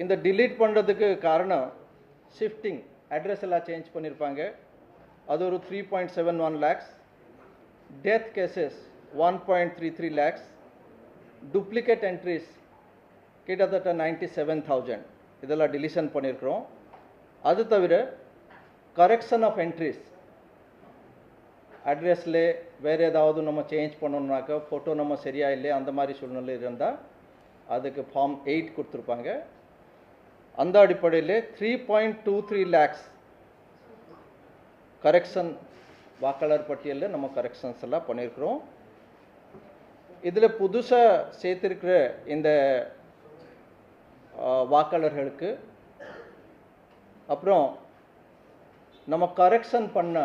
இந்த டிலீட் பண்ணுறதுக்கு காரணம் ஷிஃப்டிங் அட்ரஸ் எல்லாம் சேஞ்ச் பண்ணியிருப்பாங்க அது ஒரு three point seven one lakhs death cases one point three three lakhs duplicate entries கிட்டத்தட்ட நைன்டி செவன் தௌசண்ட் இதெல்லாம் டிலிஷன் பண்ணியிருக்கிறோம் அது தவிர கரெக்ஷன் ஆஃப் என்ட்ரிஸ் அட்ரஸில் வேறு ஏதாவது நம்ம சேஞ்ச் பண்ணணுன்னாக்கா ஃபோட்டோ நம்ம சரியாக இல்லை அந்த மாதிரி சூழ்நிலை இருந்தால் அதுக்கு ஃபார்ம் எயிட் கொடுத்துருப்பாங்க. அந்த அடிப்படையில் three point two three lakhs correction வாக்காளர் பட்டியலில் நம்ம கரெக்ஷன்ஸ் எல்லாம் பண்ணியிருக்கிறோம். இதில் புதுசாக சேர்த்துருக்கிற இந்த வாக்காளர்களுக்கு அப்புறம் நம்ம கரெக்ஷன் பண்ண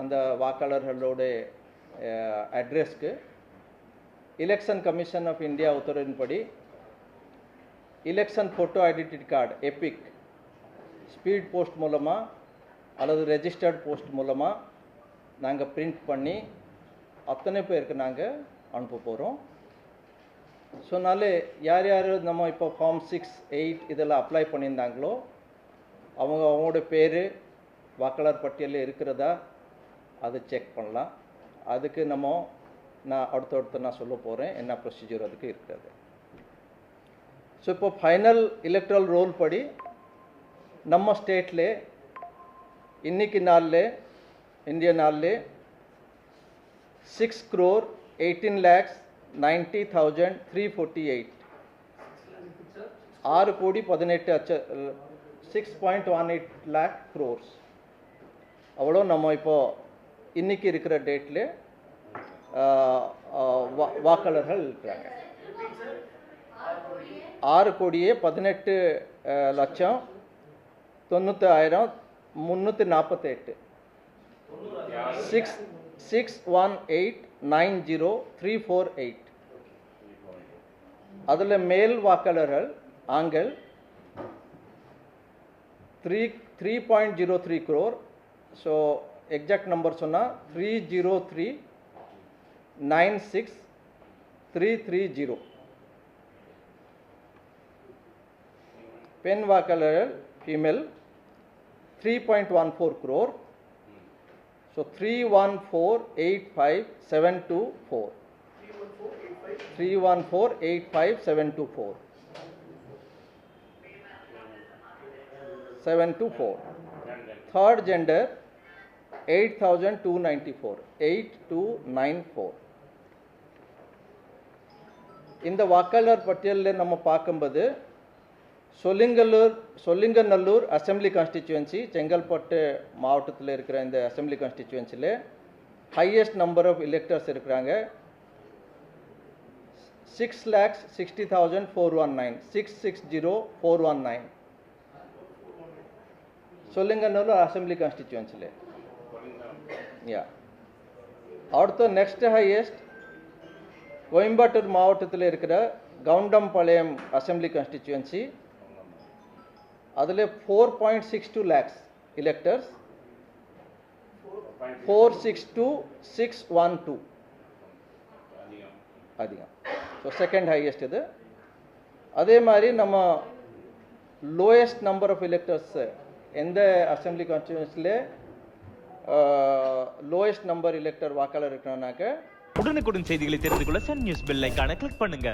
அந்த வாக்காளர்களோட அட்ரஸ்க்கு எலெக்ஷன் கமிஷன் ஆஃப் இந்தியா உத்தரவின்படி election photo identity card EPIC speed post மூலமாக அல்லது ரெஜிஸ்டர்ட் போஸ்ட் மூலமாக நாங்கள் பிரிண்ட் பண்ணி அத்தனை பேருக்கு நாங்கள் அனுப்ப போகிறோம் ஸோ அதனால யார் யார் நம்ம இப்போ ஃபார்ம் சிக்ஸ் எயிட் இதெல்லாம் அப்ளை பண்ணியிருந்தாங்களோ அவங்க அவங்களோட பேர் வாக்காளர் பட்டியலில் இருக்கிறதா அதை செக் பண்ணலாம். அதுக்கு நம்ம நான் அடுத்தடுத்து நான் சொல்ல போகிறேன் என்ன ப்ரொசீஜர் அதுக்கு இருக்கிறது. ஸோ இப்போ ஃபைனல் எலக்ட்ரல் ரோல் படி நம்ம ஸ்டேட்ல இன்னைக்கு நாளில் இந்திய நாளில் six crore eighteen lakhs ninety thousand three forty eight ஆறு கோடி பதினெட்டு அச்ச six point one eight lakh crores அவ்வளோ நம்ம இப்போ இன்றைக்கி இருக்கிற டேட்டில் வாக்காளர்கள் இருக்கிறாங்க. ஆறு கோடியே பதினெட்டு லட்சம் தொண்ணூற்றி ஆயிரம் முந்நூற்றி நாற்பத்தெட்டு six six one eight nine zero three four eight அதில் மேல் வாக்காளர்கள் ஆண்கள் three three point zero three crore so exact number சொன்னால் three zero three nine six three three zero பெண் வாக்காளர்கள் female three point one four crore so three one four eight five seven two four three one four eight five seven two four seven two four third gender eight thousand two ninety four eight two nine four இந்த வாக்காளர் பட்டியலில் நம்ம பார்க்கும்போது Sholinganallur Sholinganallur assembly constituency Chengalpattu மாவட்டத்தில் இருக்கிற இந்த assembly கான்ஸ்டிச்சுவன்சியில் highest number of electors இருக்கிறாங்க. Six lakhs sixty thousand four one nine six six zero four one nine Sholinganallur assembly கான்ஸ்டிச்சுவன்சியில் யா அடுத்த நெக்ஸ்ட் ஹையஸ்ட் கோயம்புத்தூர் மாவட்டத்தில் இருக்கிற கவுண்டம்பாளையம் அசெம்பிளி கான்ஸ்டிச்சுவன்சி அதில் four point six two lakhs electors four six two six one two அதிகம். So second highest இது அதே மாதிரி நம்ம lowest number of electors எந்த அசெம்பிளி கான்ஸ்டியூன்ஸில் லோயஸ்ட் நம்பர் இலெக்டர் வாக்காளர் இருக்கிறானாக்க உடனுக்குடன் செய்திகளை தெரிந்து கொள்ள சன் நியூஸ் பெல் ஐக்கான கிளிக் பண்ணுங்க.